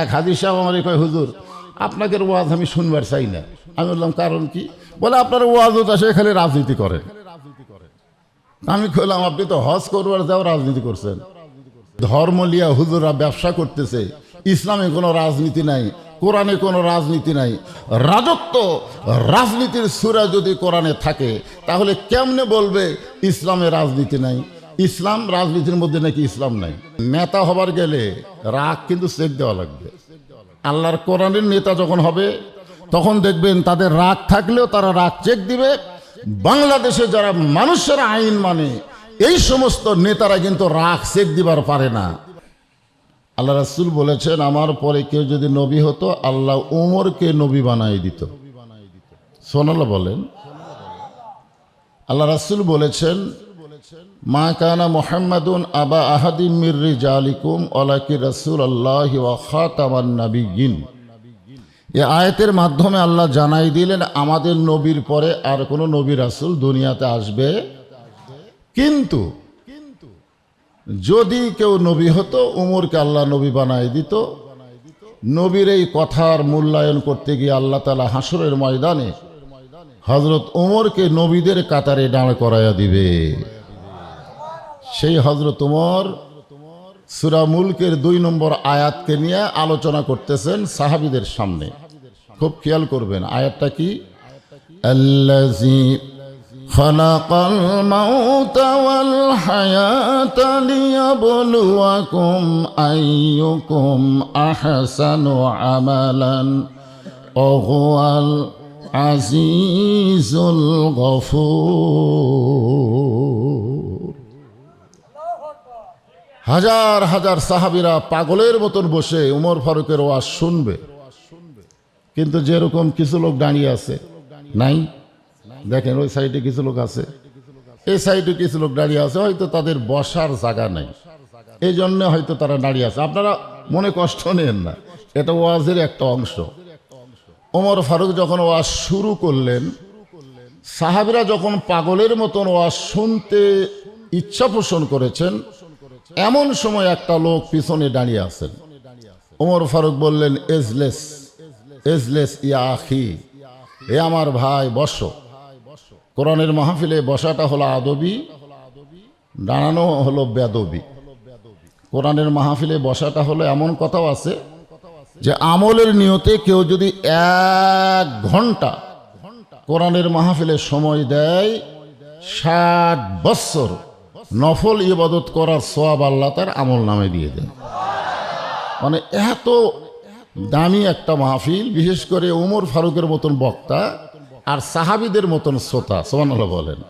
এক হাদিস সাহেব আমার কয়, হুজুর আপনাকে ওয়াজ আমি শুনবার চাই না। আমি বললাম, কারণ কি? বলে, আপনার ওয়াজ হতো সেখানে রাজনীতি করেন আমি কইলাম, আপনি তো হজ করবার যাও রাজনীতি করছেন। ধর্ম লিয়া হুজুররা ব্যবসা করতেছে। ইসলামে কোনো রাজনীতি নাই, কোরআনে কোনো রাজনীতি নাই। রাজত্ব, রাজনীতির সুরা যদি কোরআনে থাকে, তাহলে কেমনে বলবে ইসলামে রাজনীতি নাই? ইসলাম রাজনীতির মধ্যে নাকি ইসলাম নাই। নেতা হবার গেলে রাগ কিন্তু চেক দেওয়া লাগবে। আল্লাহর কোরআনের নেতা যখন হবে, তখন দেখবেন তাদের রাগ থাকলেও তারা রাগ চেক দিবে। বাংলাদেশে যারা মানুষের আইন মানে এই সমস্ত নেতারা কিন্তু রাগ চেক দিবার পারে না। আল্লাহ রাসুল বলেছেন, আমার পরে কেউ যদি নবী হতো, আল্লাহ উমরকে নবী বানাই দিত। সোনাল্লাহ বলেন। আল্লাহ রাসুল বলেছেন মা কানা মোহাম্মদুন আবা আহাদিম মির রিজালিকুম ওলাকি রাসুল আল্লাহ ওয়াখাতামান নাবিয়িন এ আয়াতের মাধ্যমে আল্লাহ জানাই দিলেন, আমাদের নবীর পরে আর কোনো নবী রাসুল দুনিয়াতে আসবে। কিন্তু যদি কেউ নবী হতো, উমরকে আল্লাহ নবী বানাই দিত। নবীর এই কথার মূল্যায়ন করতে গিয়ে আল্লাহ তালা হাসরের ময়দানে হজরত উমরকে নবীদের কাতারে দাঁড় করাইয়া দিবে। সেই হজরত উমর সুরা মুলকের দুই নম্বর আয়াতকে নিয়ে আলোচনা করতেছেন সাহাবিদের সামনে খুব খেয়াল করবেন আয়াতটা কি আল্লাজি خلق الموت والحياة ليبلوكم أيكم أحسن عملا وهو العزيز الغفور হাজার হাজার সাহাবিরা পাগলের মতন বসে উমর ফারুকের ওয়াজ শুনবে। কিন্তু যেরকম কিছু লোক দাঁড়িয়ে আছে, নাই। দেখেন, ওই সাইডে কিছু লোক আছে। এই সাইডে কিছু লোক দাঁড়িয়ে আছে, হয়তো তাদের বসার জায়গা নেই। এই জন্য হয়তো তারা দাঁড়িয়ে আছে। আপনারা মনে কষ্ট নেন না, এটা ওয়াজের একটা অংশ। ওমর ফারুক যখন ওয়াজ শুরু করলেন, সাহাবিরা যখন পাগলের মতন ওয়াজ শুনতে ইচ্ছা পোষণ করেছেন এমন সময় একটা লোক পিছনে দাঁড়িয়ে আছেন। ওমর ফারুক বললেন, এজলেস এজলেস ইয়া আখি, এ আমার ভাই, বসো। কোরআনের মাহফিলে বসাটা হলো আদবি, দাঁড়ানো হলো বেদবি। কোরআনের মাহফিলে বসাটা হলো এমন কথাও আছে যে, আমলের নিয়তে কেউ যদি এক ঘণ্টা কোরআনের মাহফিলে সময় দেয়, ষাট বৎসর নফল ইবাদত করার সোয়াব আল্লাহ তার আমল নামে দিয়ে দেন। মানে এত দামি একটা মাহফিল, বিশেষ করে উমর ফারুকের মতন বক্তা আর সাহাবিদের মতন শ্রোতা সোমান বলেন।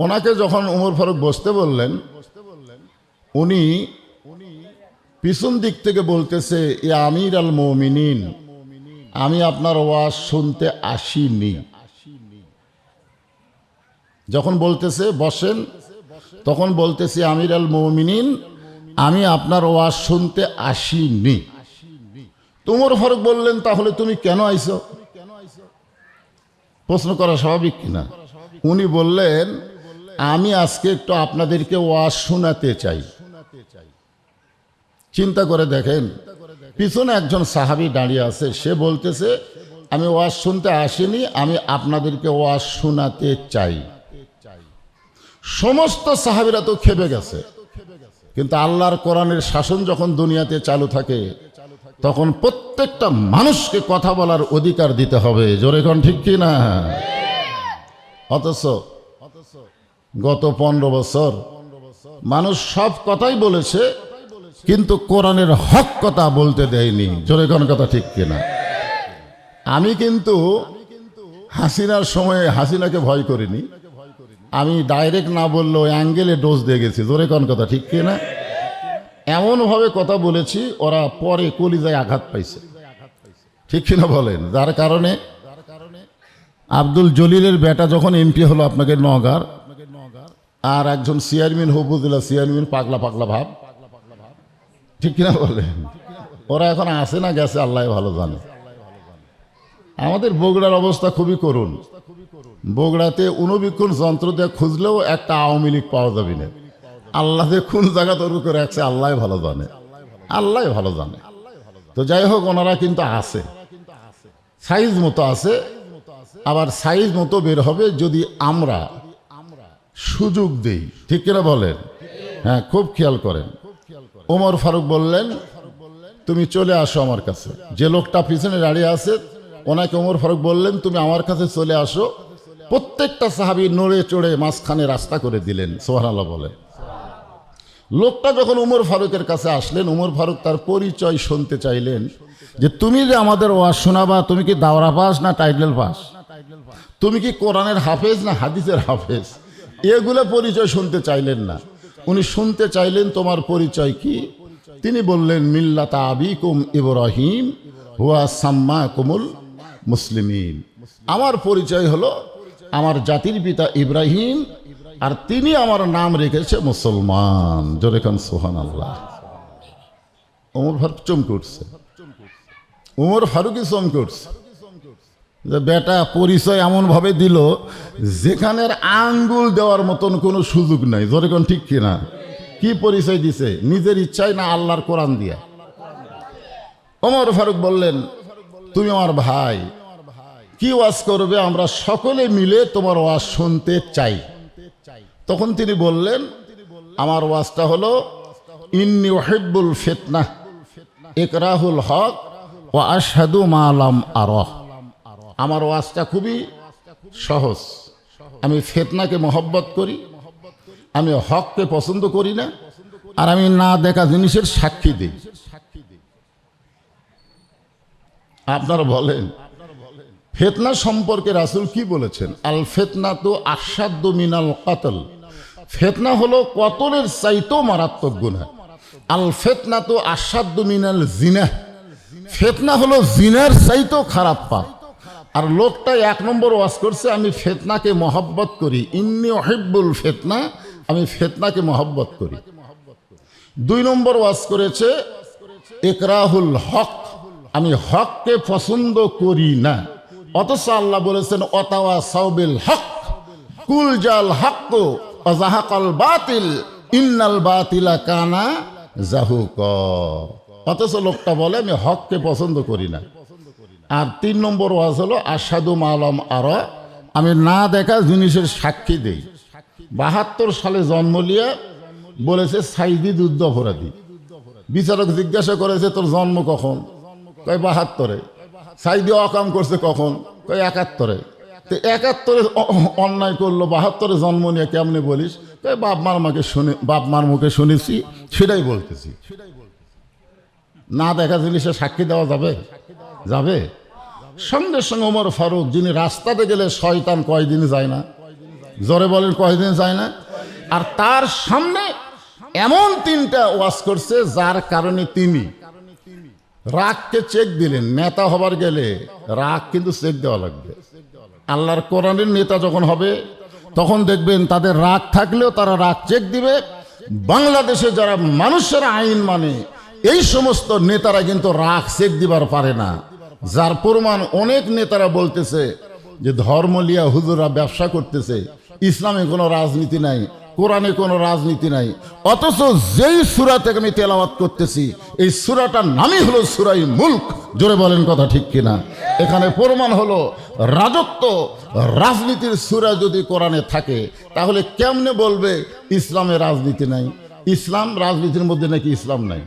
ওনাকে যখন উমর ফারুক বসতে বললেন, উনি পিছন দিক থেকে বলতেছে, এ আমির আল মৌমিনিন আমি আপনার ওয়াজ শুনতে আসিনি। যখন বলতেছে, বসেন, তখন বলতেছে আমির আল মৌমিনিন, আমি আপনার ওয়াজ শুনতে আসিনি। তোমার ফারুক বললেন, তাহলে তুমি কেন আইছো? প্রশ্ন করা স্বাভাবিক কিনা? উনি বললেন, আমি আজকে একটু আপনাদেরকে ওয়াজ শোনাতে চাই। চিন্তা করে দেখেন, পিছনে একজন সাহাবি দাঁড়িয়ে আছে, সে বলতেছে, আমি ওয়াজ শুনতে আসিনি, আমি আপনাদেরকে ওয়াজ শোনাতে চাই। সমস্ত সাহাবিরা তো খেপে গেছে। কিন্তু আল্লাহর কোরআনের শাসন যখন দুনিয়াতে চালু থাকে, তখন প্রত্যেকটা মানুষকে কথা বলার অধিকার দিতে হবে। জোরে কোন ঠিক কি না? অথচ গত পনেরো বছর মানুষ সব কথাই বলেছে, কিন্তু কোরআনের হক কথা বলতে দেয়নি। জোরে কোন কথা ঠিক কিনা আমি কিন্তু হাসিনার সময়ে হাসিনাকে ভয় করিনি। আমি ডাইরেক্ট না বললেও অ্যাঙ্গেলে ডোজ দিয়ে গেছি। জোরে কোন কথা, ঠিক কি না? এমনভাবে কথা বলেছি, ওরা পরে কলিজায় আঘাত পাইছে। ঠিক কিনা বলেন? যার কারণে আব্দুল জলিলের বেটা যখন এমপি হলো আপনাকে নগার, আর একজন চেয়ারম্যান হবুদুল্লাহ চেয়ারম্যান পাগলা পাগলা ভাব। ঠিক কিনা বলেন? ওরা এখন আসে না গেছে, আল্লাহ ভালো জানে। আমাদের বগুড়ার অবস্থা খুবই করুণ। বগুড়াতে উনবীক্ষণ যন্ত্র দিয়ে খুঁজলেও একটা আওয়ামী লীগ পাওয়া যাবে না। আল্লাহ যে কোন জায়গা তৈরি করে রাখছে আল্লাহ ভালো জানে। আল্লাহ ভালো জানে। তো যাই হোক, ওনারা কিন্তু আছে। সাইজ মতো আছে। আবার সাইজ মতো বের হবে যদি আমরা সুযোগ দেই। ঠিক কিনা বলেন? হ্যাঁ খুব খেয়াল করেন। ওমর ফারুক বললেন, তুমি চলে আসো আমার কাছে। যে লোকটা পিছনে দাঁড়িয়ে আছে, ওনাকে ওমর ফারুক বললেন, তুমি আমার কাছে চলে আসো। প্রত্যেকটা সাহাবি নড়ে চড়ে মাঝখানে রাস্তা করে দিলেন সোহানাল্লাহ বলে লোকটা যখন উমর ফারুকের কাছে আসলেন, উমর ফারুক তার পরিচয় শুনতে চাইলেন যে, তুমি যে আমাদের ওয়াজ শোনাবা, তুমি কি দাওরা পাস না টাইটেল পাস? তুমি কি কোরআনের হাফেজ না হাদিসের হাফেজ? এগুলো পরিচয় শুনতে চাইলেন না। উনি শুনতে চাইলেন, তোমার পরিচয় কি? তিনি বললেন, মিল্লাতা আবিকুম ইব্রাহিম, হুয়া সাম্মা কুমুল মুসলিমিন। আমার পরিচয় হলো আমার জাতির পিতা ইব্রাহিম, আর তিনি আমার নাম রেখেছে মুসলমান। জোরে খান সোহান আল্লাহ ওমর ফারুক চমকে উঠছে। ওমর ফারুকই চমকে উঠছে। যে বেটা পরিচয় এমনভাবে দিল, যেখানের আঙ্গুল দেওয়ার মতন কোনো সুযোগ নাই। জোরে কোন, ঠিক কিনা? কি পরিচয় দিছে? নিজের ইচ্ছায় না আল্লাহর কোরআন দিয়া? ওমর ফারুক বললেন, তুমি আমার ভাই। কি ওয়াজ করবে? আমরা সকলে মিলে তোমার ওয়াজ শুনতে চাই। তখন তিনি বললেন, আমার ওয়াজটা হলো, ইন্নি ওহেব্বুল ফেতনা একরাহুল হক ও আশহাদু মালাম আরহ। আমার ওয়াজটা খুবই সহজ। আমি ফেতনাকে মহব্বত করি, আমি হককে পছন্দ করি না, আর আমি না দেখা জিনিসের সাক্ষী দিই। আপনারা বলেন ফেতনা সম্পর্কে রাসুল কি বলেছেন? আল ফেতনা তো আসাদ্য মিনাল কাতল। ফেতনা হলো কতলের চাইতেও মারাত্মক গুণা আল ফেতনা তো আসাদ্য মিনাল জিনা। ফেতনা হলো জিনার চাইতেও খারাপ পাপ। আর লোকটা এক নম্বর ওয়াজ করছে, আমি ফেতনাকে মহব্বত করি। ইন্নি অহিব্বুল ফেতনা, আমি ফেতনাকে মহব্বত করি। দুই নম্বর ওয়াজ করেছে একরাহুল হক, আমি হককে পছন্দ করি না। অথচ আল্লাহ বলেছেন অতাওয়া সাউবিল হক, কুল জাল হক অজাহাকাল বাতিল, ইন্নাল বাতিলা কানা জাহুক। অথচ লোকটা বলে, আমি হককে পছন্দ করি না। আর তিন নম্বর ওয়াজ হলো আসাদু মালম আর। আমি না দেখা জিনিসের সাক্ষী দেই। বাহাত্তর সালে জন্ম নিয়ে বলেছে সাইদি যুদ্ধ অপরাধী বিচারক জিজ্ঞাসা করেছে, তোর জন্ম কখন? কয়, বাহাত্তরে। সাইদি অকাম করছে কখন? একাত্তরে। তো একাত্তরে অন্যায় করল, বাহাত্তরে জন্ম নিয়ে কেমনে বলিস? কয় বাপ মার মাকে শুনে বাপ মার মুখে শুনেছি, সেটাই বলতেছি। না দেখা জিনিসে সাক্ষী দেওয়া যাবে? যাবে? সঙ্গে সঙ্গে ওমর ফারুক, যিনি রাস্তাতে গেলে শয়তান কয়দিন যায় না? জোরে বলেন কয়দিন যায় না? আর তার সামনে এমন তিনটা ওয়াজ করছে, যার কারণে তিনি রাগকে চেক দিলেন, নেতা হবার গেলে রাগ কিন্তু চেক দেওয়া লাগবে। আল্লাহর কোরআনের নেতা যখন হবে, তখন দেখবেন তাদের রাগ থাকলেও তারা রাগ চেক দিবে। বাংলাদেশে যারা মানুষের আইন মানে এই সমস্ত নেতারা কিন্তু রাগ চেক দিবার পারে না। যার প্রমাণ অনেক নেতারা বলতেছে যে ধর্ম লিয়া হুজুরা ব্যবসা করতেছে, ইসলামে কোনো রাজনীতি নাই। কোরআনে কোনো রাজনীতি নাই। অথচ যেই সুরা থেকে আমি তেলাওয়াত করতেছি, এই সুরাটার নামই হলো সুরাই মুল্ক। জোরে বলেন কথা ঠিক কিনা? এখানে প্রমাণ হলো, রাজত্ব, রাজনীতির সুরা যদি কোরআনে থাকে, তাহলে কেমনে বলবে ইসলামে রাজনীতি নাই? ইসলাম রাজনীতির মধ্যে নাকি ইসলাম নাই?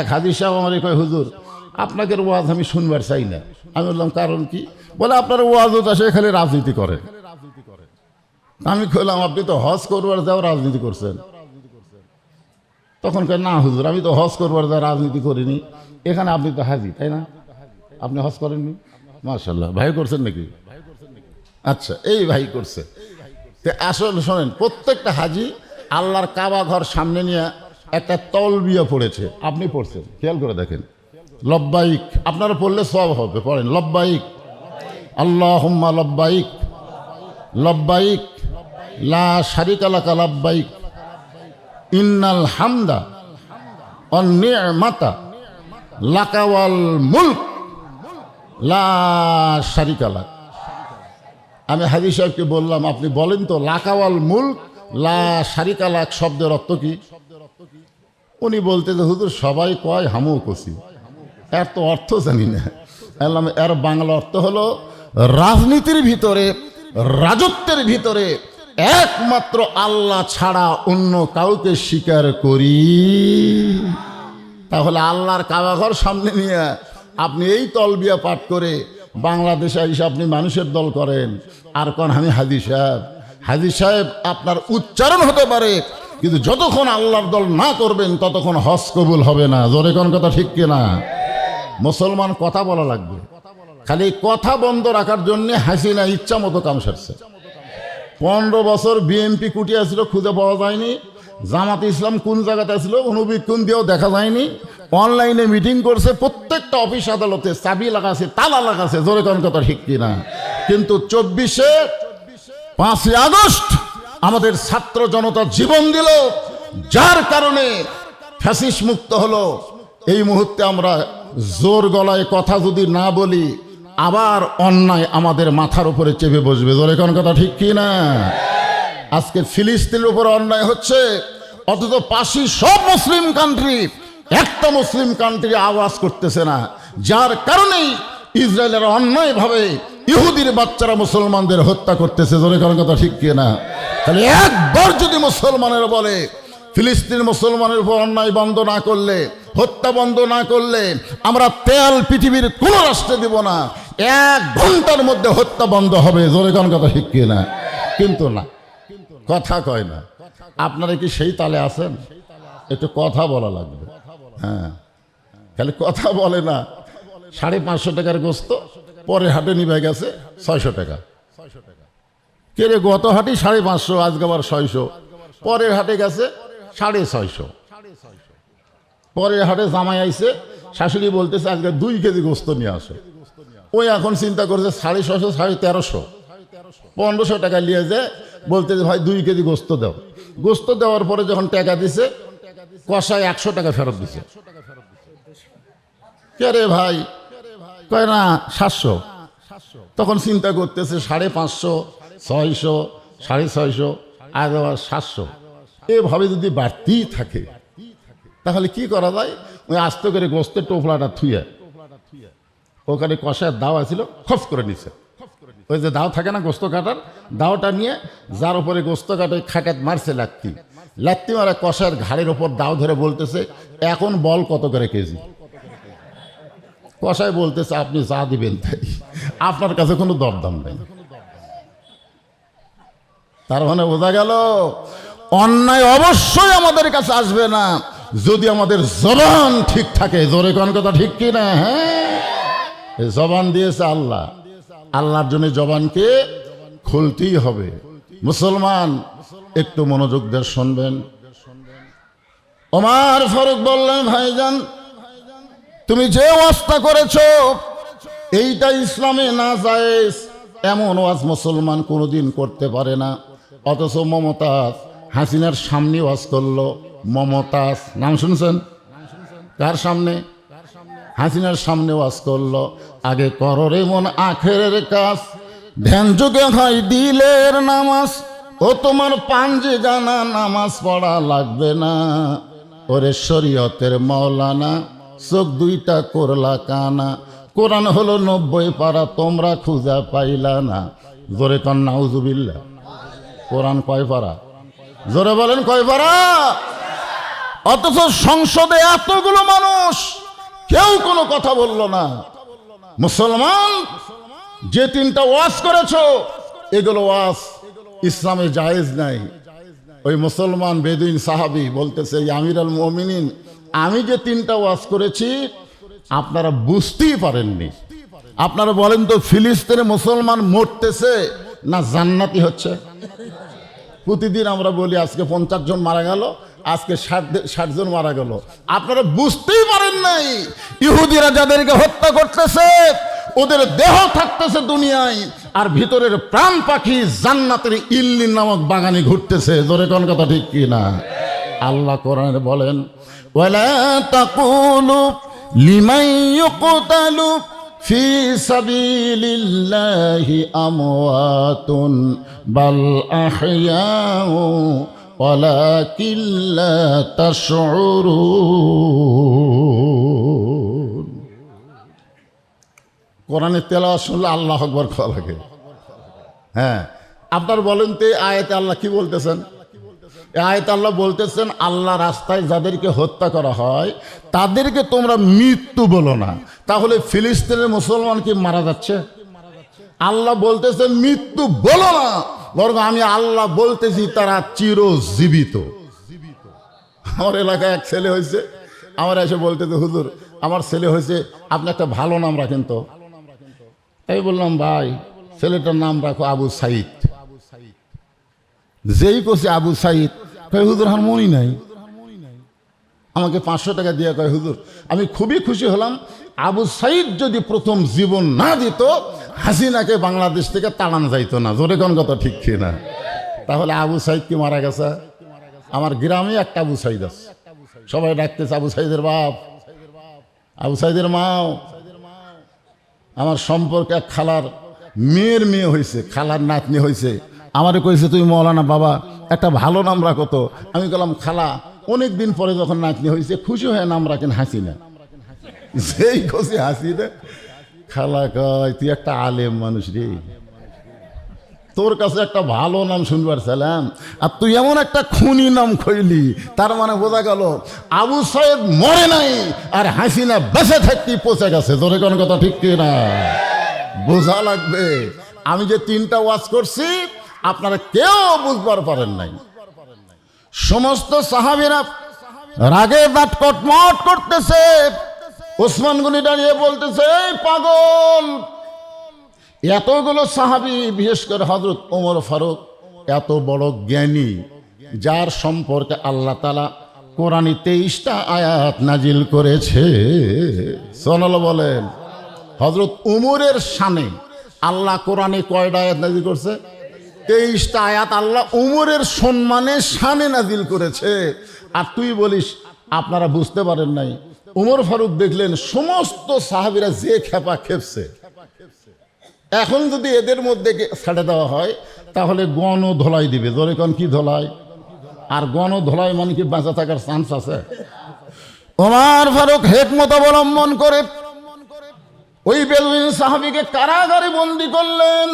এক হাদিস সাহেব আমার কয়, হুজুর আপনাকে ওয়াজ আমি শুনবার চাই না। আমি বললাম, কারণ কি? বলে, আপনার ওয়াজ আসে খালি রাজনীতি করে। আমি কইলাম, আপনি তো হজ করবার যাও রাজনীতি করছেন। তখন না হুজুর, আমি তো হজ করবার যাও রাজনীতি করিনি। এখানে আপনি তো হাজি, তাই না? আপনি হজ করেননি? মার্শাল্লাহ ভাই করছেন নাকি? আচ্ছা এই ভাই করছে। তো আসলে শোনেন, প্রত্যেকটা হাজি আল্লাহর কাবা ঘর সামনে নিয়ে একটা তলবিয়া পড়েছে। আপনি পড়ছেন, খেয়াল করে দেখেন। লব্বাইক, আপনারা পড়লে সব হবে, পড়েন। লব্বাইক আল্লাহ লব্বাইক লব্বাইক লা ইন্নাল হামদা মুলক। লা আমি হাজি সাহেবকে বললাম, আপনি বলেন তো লাকাওয়াল মুলক, লা শারিকা লাক শব্দের অর্থ কি? উনি বলতে যে, হুজুর, সবাই কয় হামও কষি এর তো অর্থ জানি না। এর বাংলা অর্থ হলো রাজনীতির ভিতরে, রাজত্বের ভিতরে একমাত্র আল্লাহ ছাড়া অন্য কাউকে স্বীকার করি। তাহলে আল্লাহর কাবাঘর সামনে নিয়ে আপনি এই তলবিয়া পাঠ করে বাংলাদেশে এসে আপনি মানুষের দল করেন। আর কোন আমি হাজি সাহেব? হাজি সাহেব আপনার উচ্চারণ হতে পারে, কিন্তু যতক্ষণ আল্লাহর দল না করবেন, ততক্ষণ হজ কবুল হবে না। জোরে কোন কথা ঠিক কিনা? মুসলমান কথা বলা লাগবে। খালি কথা বন্ধ রাখার জন্য হাসিনা ইচ্ছা মতো কাম সারছে। পনেরো বছর বিএনপি কুটিয়ে ছিল খুঁজে পাওয়া যায়নি। জামাত ইসলাম কোন জায়গাতে ছিল অনুবীক্ষণ দিয়েও দেখা যায়নি। অনলাইনে মিটিং করছে, প্রত্যেকটা অফিস আদালতে চাবি লাগাছে, তালা লাগাছে, জোরে কোন কথা ঠিক কিনা। কিন্তু চব্বিশে পাঁচই আগস্ট আমাদের ছাত্র জনতা জীবন দিল, যার কারণে ফ্যাসিস মুক্ত হলো। এই মুহূর্তে আমরা জোর গলায় কথা যদি না বলি আবার অন্যায় আমাদের মাথার উপরে চেপে বসবে। জোরে কোন কথা ঠিক কি না? আজকে ফিলিস্তিনের উপর অন্যায় হচ্ছে, অথচ পাশি সব মুসলিম কান্ট্রি একটা মুসলিম কান্ট্রি আওয়াজ করতেছে না। যার কারণেই ইসরায়েলের অন্যায়ভাবে ইহুদির বাচ্চারা মুসলমানদের হত্যা করতেছে জোরে কারণ কথা ঠিক কি না? তাহলে একবার যদি মুসলমানের বলে, ফিলিস্তিন মুসলমানের উপর অন্যায় বন্ধ না করলে, হত্যা বন্ধ না করলে, আমরা তেল পৃথিবীর কোন রাষ্ট্রে দিব না। এক ঘণ্টার মধ্যে হত্যা বন্ধ হবে জোরে কারণ কথা কি না? কিন্তু না কথা কয় না। আপনারা কি সেই তালে আছেন? একটু কথা বলা লাগবে। হ্যাঁ। খালি কথা বলে না। সাড়ে পাঁচশো টাকার গোস্ত, পরে হাটে নিবে গেছে ছয়শো টাকা। কে রে, গত হাটে সাড়ে পাঁচশো, আজকে আবার ছয়শো। পরের হাটে গেছে সাড়ে ছয়শো। পরের হাটে জামাই আইছে, শাশুড়ি বলতেছে, আজকে দুই কেজি গোস্ত নিয়ে আসো। ওই এখন চিন্তা করছে সাড়ে ছশো সাড়ে তেরোশো। পনেরোশো টাকা নিয়ে যে বলতে যে, ভাই, দুই কেজি গোস্ত দাও। গোস্ত দেওয়ার পরে যখন টাকা দিছে, কষায় একশো টাকা ফেরত দিছে। রে ভাই? কয় না, সাতশো। তখন চিন্তা করতেছে, সাড়ে পাঁচশো, ছয়শো, সাড়ে ছয়শো আর আবার সাতশো। এভাবে যদি বাড়তেই থাকে, তাহলে কি করা যায়? ওই আস্তে করে গোস্তের টোপলাটা থুয়ে ওখানে কষায় দাও ছিল, খফ করে নিছে। ওই যে দাও থাকে না গোস্ত কাটার, দাওটা নিয়ে যার উপরে গোস্ত কাটে, খাটাত মারছে লাত্তি। লাত্তি মারা কষার ঘাড়ের ওপর দাও ধরে বলতেছে, এখন বল কত করে কেজি? কষায় বলতেছে, আপনি যা দিবেন তাই। আপনার কাছে কোনো দরদাম নেই। তার মানে বোঝা গেল, অন্যায় অবশ্যই আমাদের কাছে আসবে না। যদি আমাদের জবান ঠিক থাকে, জোরে কোন কথা ঠিক কি না হ্যাঁ? জবান দিয়েছে আল্লাহ। আল্লাহর জন্য জবানকে খুলতেই হবে। মুসলমান, একটু মনোযোগ দিয়ে শুনবেন। ওমার ফারুক বললেন, ভাইজান, তুমি যে ওয়াজটা করেছ, এইটা ইসলামে না জায়েজ। এমন ওয়াজ মুসলমান কোনোদিন করতে পারে না। অথচ মমতাজ হাসিনার সামনে ওয়াজ করল। মমতাজ, নাম শুনছেন? কার সামনে? হাসিনার সামনে ওয়াজ করল। আগে কররে মন আখের কাজ। ধ্যান যুগে হয় দিলের নামাজ। ও তোমার পাঞ্জে জানা নামাজ পড়া লাগবে না। ওরে শরীয়তের মৌলানা, চোখ দুইটা করলা কানা। কোরআন হলো নব্বই পারা, তোমরা খুঁজা পাইলা না। জোরে কন নাউজুবিল্লা কোরআন কয় পারা? জোরে বলেন, কয় পারা? অথচ সংসদে এতগুলো মানুষ, কেউ কোনো কথা বলল না। মুসলমান, যে তিনটা ওয়াজ করেছ, এগুলো ওয়াজ ইসলামে জায়েজ নাই। ওই মুসলমান বেদুইন সাহাবি বলতেছে আমির আল মমিনিন, আমি যে তিনটা ওয়াজ করেছি, আপনারা বুঝতেই পারেননি। আপনারা বলেন তো, ফিলিস্তিনে মুসলমান মরতেছে না জান্নাতি হচ্ছে? প্রতিদিন আমরা বলি, আজকে পঞ্চাশ জন মারা গেল আজকে ষাট জন মারা গেল। আপনারা বুঝতেই পারেন নাই, ইহুদিরা যাদেরকে হত্যা করতেছে, ওদের দেহ থাকতেছে দুনিয়ায়, আর ভিতরের প্রাণ পাখি জান্নাতের ইল্লিন নামক বাগানে ঘুরতেছে। জোরে কোন কথা ঠিক কি না? আল্লাহ কোরআনে বলেন ফি সাবিলিল্লাহি আমওয়াতুন বাল আহইয়াউ ولكن لا تشعرون কোরআনের তেলা শুনলে আল্লাহ আকবর খাওয়া লাগে হ্যাঁ আপনার বলেন তো এই আয়াতে আল্লাহ কি বলতেছেন এই আয়াতে আল্লাহ বলতেছেন আল্লাহ রাস্তায় যাদেরকে হত্যা করা হয় তাদেরকে তোমরা মৃত্যু বলো না তাহলে ফিলিস্তিনের মুসলমান কি মারা যাচ্ছে আল্লাহ বলতেছেন, মৃত্যু বলো না। বরং আমি আল্লাহ বলতেছি, তারা চিরজীবিত। আমার এলাকায় এক ছেলে হয়েছে। আমার এসে বলতেছে, হুজুর, আমার ছেলে হয়েছে, আপনি একটা ভালো নাম রাখেন তো। তাই বললাম, ভাই, ছেলেটার নাম রাখো আবু সাইদ। যেই কছে আবু সাইদ, কয়, হুজুর, আমার মনই নাই। আমাকে পাঁচশো টাকা দিয়ে কয়, হুজুর, আমি খুবই খুশি হলাম আবু সাইদ যদি প্রথম জীবন না দিত, হাসিনাকে বাংলাদেশ থেকে তাড়ানো যাইতো না। জোরে কোন কথা ঠিক না তাহলে আবু সাইদ কি মারা গেছে? আমার গ্রামে একটা আবু সাইদ আছে। সবাই ডাকতেছে, আবু সাইদের বাপ, আবু সাইদের মাও। আমার সম্পর্কে এক খালার মেয়ের মেয়ে হয়েছে, খালার নাতনি হয়েছে। আমারে কইছে, তুই মৌলানা বাবা, একটা ভালো নাম রাখো তো। আমি বললাম খালা অনেক দিন পরে যখন নাতনি হয়েছে, খুশি হয়ে নাম রাখেন হাসি না যেই খুশি হাসি রে খালা কয়, তুই একটা আলেম মানুষ রে। তোর কাছে একটা ভালো নাম শুনবার ছিলাম আর তুই এমন একটা খুনি নাম খইলি। তার মানে বোঝা গেল, আবু সৈয়দ মরে নাই আর হাসিনা বেঁচে থাকতে পচে গেছে। তোর কোন কথা ঠিক না? বোঝা লাগবে। আমি যে তিনটা ওয়াজ করছি, আপনারা কেউ বুঝবার পারেন নাই। সমস্ত সাহাবিরা রাগে বাট কটমট করতেছে। ওসমান গনি দাঁড়িয়ে বলতেছে, এই পাগল, এতগুলো সাহাবি, বিশেষ করে হজরত ওমর ফারুক, এত বড় জ্ঞানী, যার সম্পর্কে আল্লাহ তালা কোরআনী তেইশটা আয়াত নাজিল করেছে। সোনাল বলেন হজরত উমরের সানে আল্লাহ কোরআনে কয়টা আয়াত নাজিল করছে? তেইশটা আয়াত আল্লাহ উমরের সম্মানে সানে নাজিল করেছে। আর তুই বলিস, আপনারা বুঝতে পারেন নাই উমর ফারুক দেখলেন, সমস্ত সাহাবিরা যে খেপা খেপছে। এখন যদি এদের মধ্যে ছেড়ে দেওয়া হয়, তাহলে গণ ধলাই দিবে। ধরে কোন, কি ধলাই? আর গণ ধলাই মানে কি বাঁচা থাকার চান্স আছে? ওমার ফারুক হেকমত অবলম্বন করে ওই বেলুইন সাহাবিকে কারাগারে বন্দি করলেন।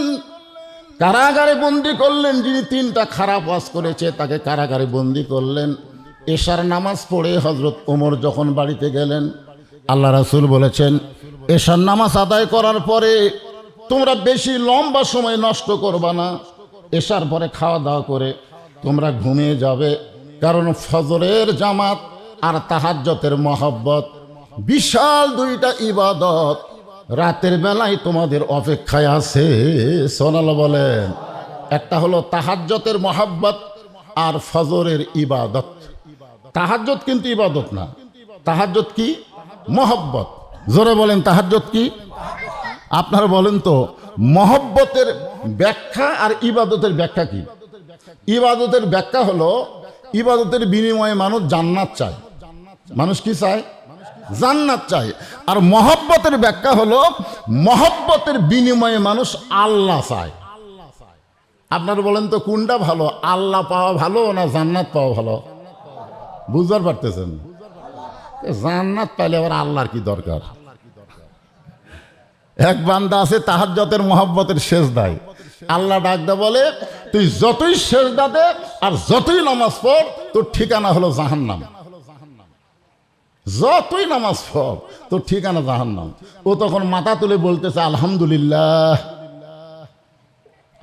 কারাগারে বন্দি করলেন, যিনি তিনটা খারাপ ওয়াজ করেছে, তাকে কারাগারে বন্দি করলেন। এশার নামাজ পড়ে হজরত ওমর যখন বাড়িতে গেলেন, আল্লাহ রাসুল বলেছেন, এশার নামাজ আদায় করার পরে তোমরা বেশি লম্বা সময় নষ্ট করবা না। এশার পরে খাওয়া দাওয়া করে তোমরা ঘুমিয়ে যাবে। কারণ ফজরের জামাত আর তাহাজ্জতের মহব্বত বিশাল দুইটা ইবাদত। রাতের বেলায় তোমাদের অপেক্ষায় আছে, সোনাল বলেন। একটা হলো তাহাজ্জতের মহাব্বত আর ফজরের ইবাদত। তাহাজ্জত কিন্তু ইবাদত না। তাহাজ্জত কি? মহব্বত। জোরে বলেন তাহাজ্জত কি? আপনারা বলেন তো, মহব্বতের ব্যাখ্যা আর ইবাদতের ব্যাখ্যা কি? ইবাদতের ব্যাখ্যা হলো, ইবাদতের বিনিময়ে মানুষ জান্নাত চায়। মানুষ কি চায়? জান্নাত চায়। আর মহব্বতের ব্যাখ্যা হলো, মহব্বতের বিনিময়ে মানুষ আল্লাহ চায়। আপনারা বলেন তো, কোনটা ভালো? আল্লাহ পাওয়া ভালো না জান্নাত পাওয়া ভালো? বুঝতে পারতেছেন? জান্নাত পাইলে আবার আল্লাহর কি দরকার? এক বান্দা আছে তাহাজ্জতের মহব্বতের শেষ দায় আল্লাহ ডাকদা বলে, তুই যতই শেষ দাদে আর যতই নামাজ পড়, তোর ঠিকানা হলো জাহান্নাম। যতই নামাজ পড়, তোর ঠিকানা জাহান্নাম। ও তখন মাথা তুলে বলতেছে, আলহামদুলিল্লাহ।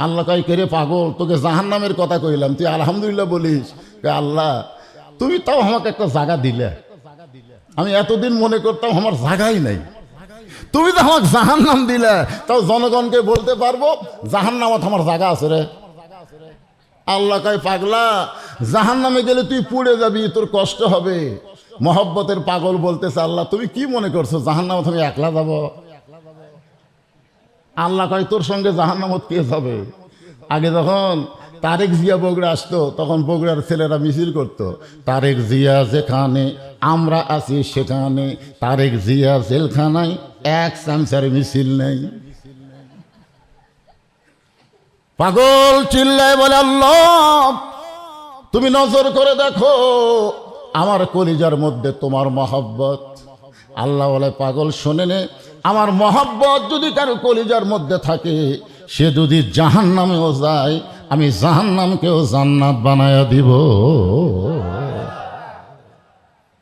আল্লাহ কয় কেরে পাগল? তোকে জাহান্নামের কথা কইলাম। তুই আলহামদুলিল্লাহ বলিস? আল্লাহ তুমি তাও আমাকে একটা জায়গা দিলে। আমি এতদিন মনে করতাম আমার জায়গাই নাই। তুমি তো আমাকে জাহান নাম দিলে, তাও জনগণকে বলতে পারব জাহান নামত আমার জায়গা আছে রে। আল্লাহ কয়, পাগলা জাহান নামে গেলে তুই পুড়ে যাবি, তোর কষ্ট হবে। মহব্বতের পাগল বলতেছে আল্লাহ, তুমি কি মনে করছ জাহান নামত আমি একলা যাব? আল্লাহ কয়, তোর সঙ্গে জাহান নামত কে যাবে? আগে যখন তারেক জিয়া বগুড়া আসতো, তখন বগুড়ার ছেলেরা মিছিল করত, তারেক জিয়া যেখানে, আমরা আছি সেখানে, তারেক জিয়া জেলখানায়, এক চামচার মিছিল নেই। পাগল চিল্লায় বলে, আল্লাহ, তুমি নজর করে দেখো, আমার কলিজার মধ্যে তোমার মহব্বত। আল্লাহ বলে, পাগল শোনে নে, আমার মহব্বত যদি কারও কলিজার মধ্যে থাকে, সে যদি জাহান নামেও যায় আমি জাহান নামকেও জান্নাত বানায়া দিব।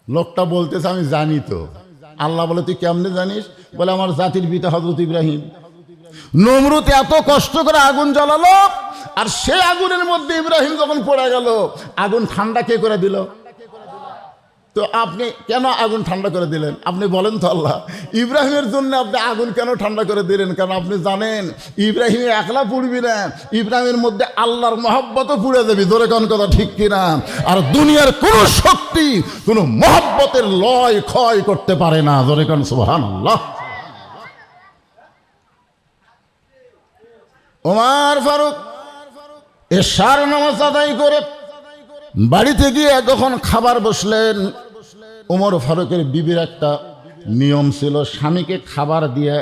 লোকটা বলতেছে, আমি জানি তো। আল্লাহ বলে, তুই কেমনে জানিস? বলে, আমার জাতির পিতা হজরত ইব্রাহিম। নমরুত এত কষ্ট করে আগুন জ্বালালো, আর সে আগুনের মধ্যে ইব্রাহিম যখন পড়ে গেল, আগুন ঠান্ডা কে করে দিল? তো আপনি কেন আগুন ঠান্ডা করে দিলেন? আপনি বলেন তো আল্লাহ। ইব্রাহিমের জন্য আপনি আগুন কেন ঠান্ডা করে দিলেন? কারণ আপনি জানেন ইব্রাহিম একলা পুড়বি না। ইব্রাহিমের মধ্যে আল্লাহর মহব্বতও পুড়ে দেবি ধরে কোন কথা ঠিক কিনা? আর দুনিয়ার কোন শক্তি, কোন মহব্বতের লয়, ক্ষয় করতে পারে না। ধরে কোন সুহান ওমার ফারুক এ সার নামাজ আদায় করে বাড়িতে গিয়ে যখন খাবার বসলেন? ওমর ফারুকের বিবির একটা নিয়ম ছিল, স্বামীকে খাবার দিয়ে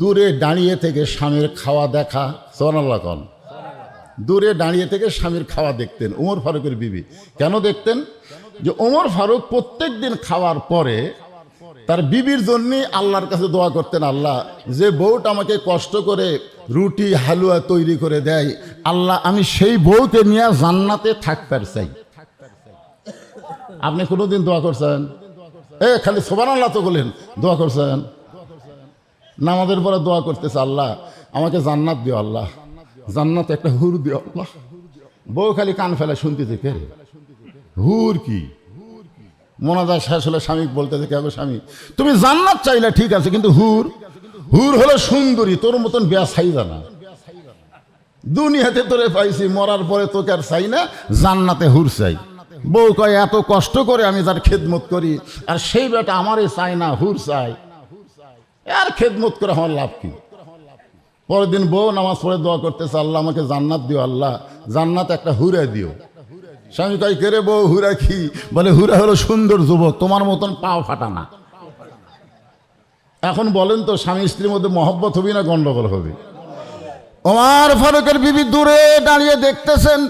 দূরে দাঁড়িয়ে থেকে স্বামীর খাওয়া দেখা। সোনাল্লাখন দূরে দাঁড়িয়ে থেকে স্বামীর খাওয়া দেখতেন ওমর ফারুকের বিবি। কেন দেখতেন? যে ওমর ফারুক প্রত্যেক দিন খাওয়ার পরে তার বিবির জন্যে আল্লাহর কাছে দোয়া করতেন, আল্লাহ, যে বউটা আমাকে কষ্ট করে রুটি, হালুয়া তৈরি করে দেয়, আল্লাহ, আমি সেই বউকে নিয়ে জান্নাতে থাকতে চাই। আপনি কোনোদিন দোয়া করছেন? এ, খালি সোবান আল্লাহ তো বলেন, দোয়া করছেন? নামাজের পরে দোয়া করতেছে আল্লাহ, আমাকে জান্নাত দিও আল্লাহ। জান্নাত একটা হুর দিও আল্লাহ। বউ খালি কান ফেলে শুনতেছে, কে? হুর কি? মোনাজা শেষ হলে স্বামী বলতেছে, কে স্বামী? তুমি জান্নাত চাইলে ঠিক আছে, কিন্তু হুর? হুর হলো সুন্দরী, তোর মতন বেয়া চাইবা না। দুনিয়াতে তোরে পাইছি, মরার পরে তোকে আর চাই না, জান্নাতে হুর চাই। বউ কয় এত কষ্ট করে আমি তার খেদমত করি, আর সেই বেটা আমারই চাই না, হুর চাই আর খেদমত করে আমার লাভ কি? পরের দিন বউ নামাজ পড়ে দোয়া করতেছে, আল্লাহ আমাকে জান্নাত দিও, আল্লাহ। জান্নাত একটা হুরে দিও। স্বামী কয় কেরে বউ হুরা কি? বলে হুরা হলো সুন্দর যুবক, তোমার মতন পাও ফাটা না। এখন বলেন তো, স্বামী স্ত্রীর মধ্যে মহব্বত হবে না গন্ডগোল হবে? ওমার ফারুকের বিবি দূরে দাঁড়িয়ে দেখতেছেন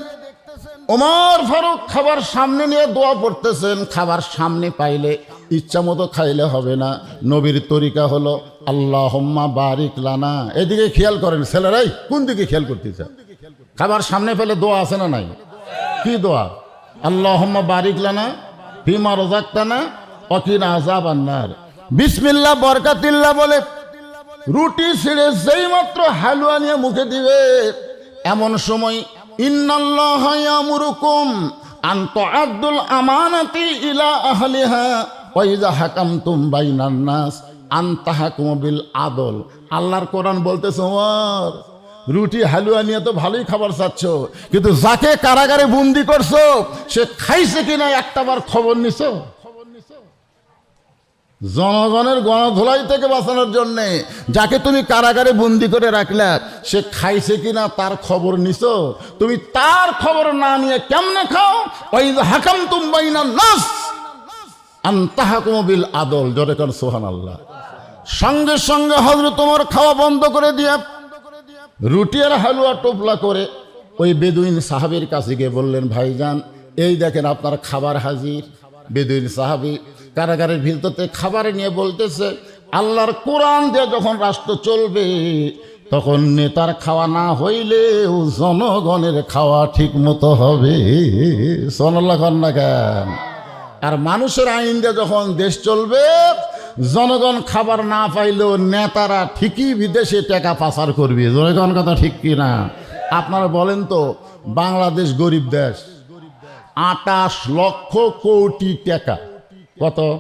ওমর ফারুক খাবার সামনে নিয়ে দোয়া পড়তেছেন। খাবার সামনে পাইলে ইচ্ছা মতো খাইলে হবে না। নবীর তরিকা হলো আল্লাহ হোম্মা বারিক লানা। এদিকে খেয়াল করেন ছেলেরাই কোন দিকে খেয়াল করতেছে? খাবার সামনে পেলে দোয়া আছে না নাই? কি দোয়া? আল্লাহ হোম্মা বারিক লানা ফিমা রোজাক্তানা অকিনা আজাব আন্নার বিসমিল্লা বরকাতিল্লা বলে, রুটি ছিঁড়ে যেই মাত্র হালুয়া নিয়ে মুখে দিবে, এমন সময় ইলা ওয়া হাকামতুম আন আদল। আল্লাহর কোরআন বলতেছে রুটি, হালুয়া নিয়ে তো ভালোই খাবার চাচ্ছ, কিন্তু যাকে কারাগারে বন্দি করছ, সে খাইছে কিনা একটাবার খবর নিছো? জনগণের গণধোলাই থেকে বাঁচানোর জন্য যাকে তুমি কারাগারে বন্দি করে রাখলে, সে খাইছে কিনা তার খবর নিছো? তুমি তার খবর না নিয়ে কেমনে খাও? ওই হাকাম তুমবাই না নাস আন্তাহাকুমবিল আদল। জোরে কর সোহান আল্লাহ সঙ্গে সঙ্গে হজরত তোমার খাওয়া বন্ধ করে দিয়ে রুটি আর হালুয়া টোপলা করে ওই বেদুইন সাহাবির কাছে গিয়ে বললেন, ভাইজান, এই দেখেন আপনার খাবার হাজির। বেদুইন সাহাবি কারাগারের ভিতরতে খাবার নিয়ে বলতেছে, আল্লাহর কোরআন দিয়ে যখন রাষ্ট্র চলবে, তখন নেতার খাওয়া না হইলেও জনগণের খাওয়া ঠিক মতো হবে সোনাল্লা কন্যা কেন? আর মানুষের আইন দিয়ে যখন দেশ চলবে, জনগণ খাবার না পাইলেও নেতারা ঠিকই বিদেশে টাকা পাচার করবে। জনগণ কথা ঠিক কি না? আপনারা বলেন তো, বাংলাদেশ গরিব দেশ, আটাশ লক্ষ কোটি টাকা কত?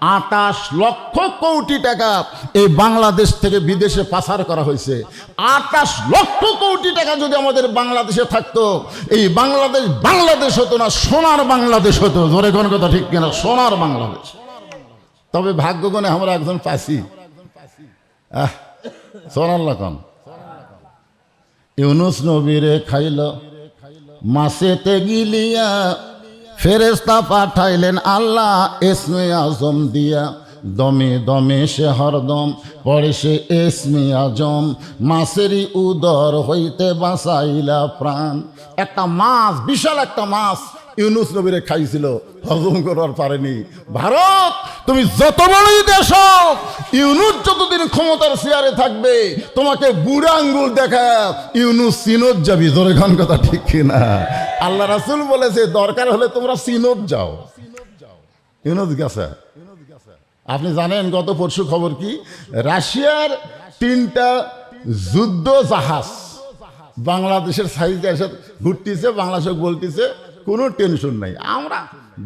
আটাশ লক্ষ কোটি টাকা এই বাংলাদেশ থেকে বিদেশে পাচার করা হয়েছে। আটাশ লক্ষ কোটি টাকা যদি আমাদের বাংলাদেশে থাকতো, এই বাংলাদেশ বাংলাদেশ হতো না, সোনার বাংলাদেশ হতো। জোরে কোন কথা ঠিক কিনা? সোনার বাংলাদেশ। তবে ভাগ্যগণে আমরা একজন আহ, সোনার লাখন। ইউনুস নবীরে খাইল মাসেতে গিলিয়া ফেরেস্তা পাঠাইলেন, আল্লাহ এসমে আজম দিয়া। দমে দমে সে হরদম, পরে সে এসমে আজম। মাছেরই উদর হইতে বাঁচাইলা প্রাণ। একটা মাছ, বিশাল একটা মাছ ইউনুস নবীরে খাইছিল, হজম করবার পারেনি। ভারত, তুমি যত বড়ই দেশ ইউনুস যতদিন ক্ষমতার চেয়ারে থাকবে, তোমাকে বুড়া আঙ্গুল দেখা, ইউনুস সিনোদ যাবি। জোরে খান কথা ঠিক কিনা? আল্লাহ রাসুল বলেছে, দরকার হলে তোমরা সিনোদ যাও। ইউনুস গেছে। আপনি জানেন গত পরশু খবর কি? রাশিয়ার তিনটা যুদ্ধ জাহাজ বাংলাদেশের সাইজে এসে ঘুরতেছে বাংলাদেশ বলতেছে কোনো টেনশন নাই। আমরা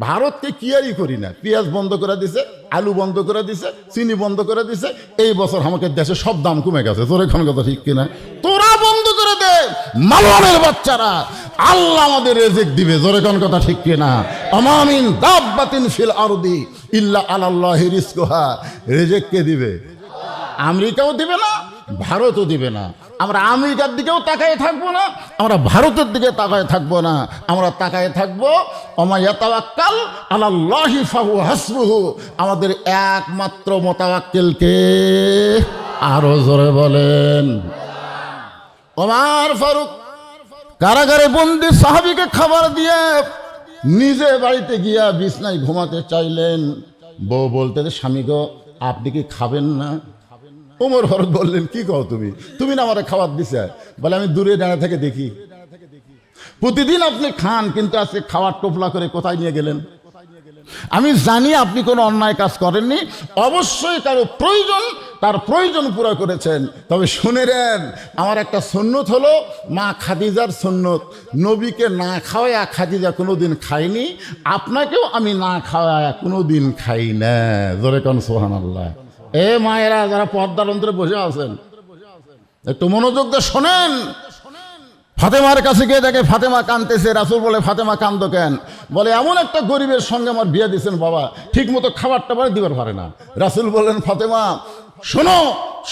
ভারতকে কিয়ারই করি না। পেঁয়াজ বন্ধ করে দিছে, আলু বন্ধ করে দিছে, চিনি বন্ধ করে দিছে, এই বছর আমাকে দেশে সব দাম কমে গেছে। তোর এখন কথা ঠিক কিনা? তোরা বন্ধ করে দে, মালনের বাচ্চারা। আল্লাহ আমাদের রেজেক দিবে জোরে কোন কথা ঠিক কিনা? অমামিন দাব্বাতিন ফিল আরদি ইল্লা আলাল্লাহি রিজকুহা। রেজেক কে দিবে। আমেরিকাও দিবে না, ভারতও দিবে না। আমরা আমেরিকার দিকেও তাকায় থাকব না, আমরা ভারতের দিকে তাকায় থাকব না, আমরা তাকায় থাকব, অমায়াতাওয়াক্কাল আলাল্লাহি ফাহু হাসবুহু। আমাদের একমাত্র মোতাবাক্কেলকে আরও জোরে বলেন। ওমার ফারুক কারাগারে বন্দি সাহাবিকে খাবার দিয়ে নিজে বাড়িতে গিয়া বিছনায় ঘুমাতে চাইলেন। বউ বলতে, স্বামী গো, আপনি কি খাবেন না? ওমর ফারুক বললেন, কি কও তুমি? তুমি না আমারে খাবার দিছে? বলে, আমি দূরে দাঁড়িয়ে থেকে দেখি। প্রতিদিন আপনি খান, কিন্তু আজকে খাওয়ার টোপলা করে কোথায় নিয়ে গেলেন? আমি জানি আপনি কোনো অন্যায় কাজ করেননি। অবশ্যই কারও প্রয়োজন, তার প্রয়োজন পুরো করেছেন। তবে শুনে নেন, আমার একটা সন্ন্যত হলো মা খাদিজার সন্ন্যত নবীকে না খাওয়ায়া খাদিজা কোনোদিন খাইনি আপনাকেও আমি না খাওয়ায়া কোনোদিন খাই না। জোরে কন সোহান আল্লাহ এ মায়েরা যারা পর্দার অন্তরে বসে আছেন, একটু মনোযোগ দিয়ে শোনেন। ফাতেমার কাছে গিয়ে দেখে ফাতেমা কানতেছে রাসুল বলে, ফাতেমা কান্দ কেন? বলে, এমন একটা গরিবের সঙ্গে আমার বিয়ে দিয়েছেন বাবা ঠিক মতো খাবার টাবার দিবার পারে না। রাসুল বললেন, ফাতেমা, শোনো,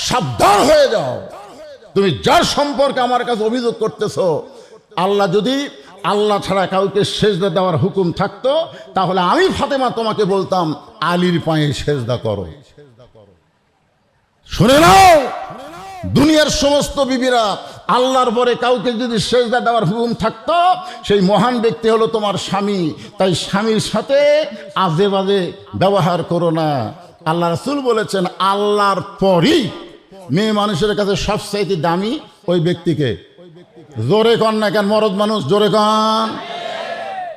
সাবধান হয়ে যাও। তুমি যার সম্পর্কে আমার কাছে অভিযোগ করতেছো, আল্লাহ যদি আল্লাহ ছাড়া কাউকে সেজদা দেওয়ার হুকুম থাকতো, তাহলে আমি ফাতেমা তোমাকে বলতাম, আলীর পায়ে সেজদা করো। শুনে নাও। দুনিয়ার সমস্ত বিবিরা আল্লাহর পরে কাউকে যদি সেজদা দেওয়ার হুকুম থাকতো, সেই মহান ব্যক্তি হলো তোমার স্বামী। তাই স্বামীর সাথে আজে বাজে ব্যবহার করো না। আল্লাহ রাসুল বলেছেন, আল্লাহর পরই মেয়ে মানুষের কাছে সবচাইতে দামি ওই ব্যক্তিকে। জোরে কন না কেন, মরদ মানুষ, জোরে কন।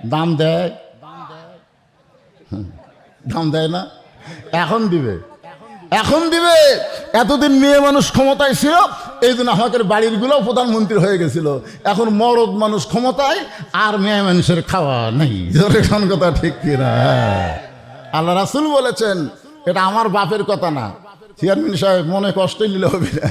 দাম দেয়। দাম দেয় না। এখন দিবে। এখন দিবে, এতদিন মেয়ে মানুষ ক্ষমতায় ছিল, এই জন্য আমাদের বাড়িরগুলো প্রধানমন্ত্রী হয়ে গেছিল। এখন মরদ মানুষ ক্ষমতায়, আর মেয়ে মানুষের খাওয়া নেই। কথা ঠিক কিনা? আল্লাহ রাসুল বলেছেন, এটা আমার বাপের কথা না। চেয়ারম্যান সাহেব মনে কষ্ট নিলে হবে না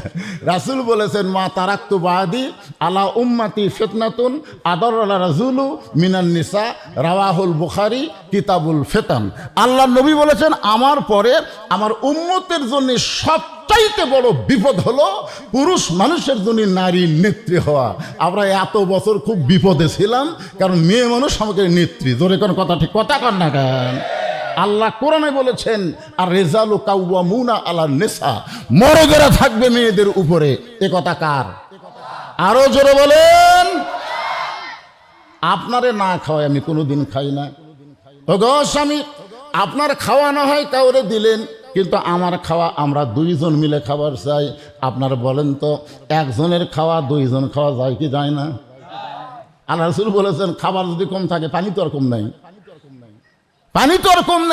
রাসুল বলেছেন, মা তারাক্তু বাদি আলা উম্মাতি ফেতনাতুন আদর আল্লাহ রাজুলু মিনান নিসা। রাওয়াহুল বুখারি, কিতাবুল ফেতান। আল্লাহ নবী বলেছেন, আমার পরে আমার উম্মতের জন্য সবচাইতে বড় বিপদ হলো পুরুষ মানুষের জন্য নারী নেত্রী হওয়া। আমরা এত বছর খুব বিপদে ছিলাম, কারণ মেয়ে মানুষ আমাকে নেত্রী। জোরে কোন কথা ঠিক, কথা কর না কেন? আল্লাহ কোরআনে বলেছেন আর রেজালু কাউয়া মুনা আলা নেশা মরদেরা থাকবে মেয়েদের উপরে। এ কথা কার? আরও জোরে বলেন। আপনারে না খাওয়াই আমি কোনোদিন খাই না। গো স্বামী, আপনার খাওয়া না হয় কাউরে দিলেন, কিন্তু আমার খাওয়া আমরা দুইজন মিলে খাবার চাই। আপনার বলেন তো, একজনের খাওয়া, দুইজন খাওয়া যায় কি যায় না? আল্লাহ রসুল বলেছেন, খাবার যদি কম থাকে, পানি তো আর কম নাই। পানি তো আর কম না